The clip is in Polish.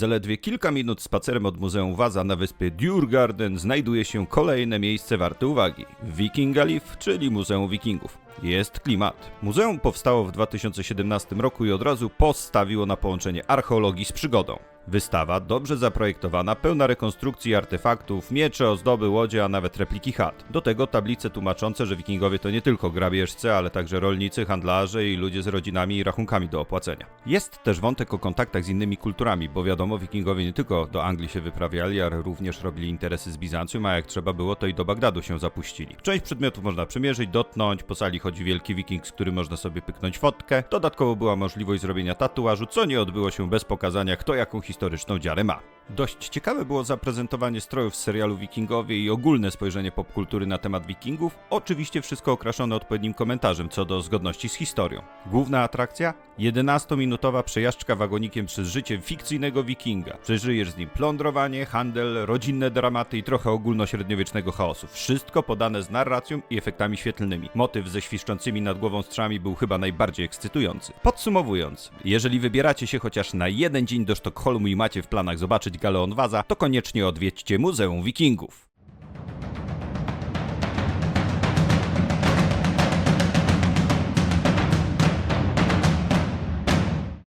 Zaledwie kilka minut spacerem od Muzeum Waza na wyspie Djurgarden znajduje się kolejne miejsce warte uwagi. Vikingalif, czyli Muzeum Wikingów. Jest klimat. Muzeum powstało w 2017 roku i od razu postawiło na połączenie archeologii z przygodą. Wystawa dobrze zaprojektowana, pełna rekonstrukcji artefaktów, miecze, ozdoby, łodzie, a nawet repliki chat. Do tego tablice tłumaczące, że wikingowie to nie tylko grabieżcy, ale także rolnicy, handlarze i ludzie z rodzinami i rachunkami do opłacenia. Jest też wątek o kontaktach z innymi kulturami, bo wiadomo, wikingowie nie tylko do Anglii się wyprawiali, ale również robili interesy z Bizancjum, a jak trzeba było, to i do Bagdadu się zapuścili. Część przedmiotów można przymierzyć, dotknąć, po sali chodzi wielki wiking, z którym można sobie pyknąć fotkę. Dodatkowo była możliwość zrobienia tatuażu, co nie odbyło się bez pokazania, kto jaką historyczną dziarę ma. Dość ciekawe było zaprezentowanie strojów z serialu Wikingowie i ogólne spojrzenie popkultury na temat Wikingów, oczywiście wszystko okraszone odpowiednim komentarzem co do zgodności z historią. Główna atrakcja? 11-minutowa przejażdżka wagonikiem przez życie fikcyjnego Wikinga. Przeżyjesz z nim plądrowanie, handel, rodzinne dramaty i trochę ogólnośredniowiecznego chaosu. Wszystko podane z narracją i efektami świetlnymi. Motyw ze świszczącymi nad głową strzałami był chyba najbardziej ekscytujący. Podsumowując, jeżeli wybieracie się chociaż na jeden dzień do Sztokholmu i macie w planach zobaczyć Galeon Waza, to koniecznie odwiedźcie Muzeum Wikingów.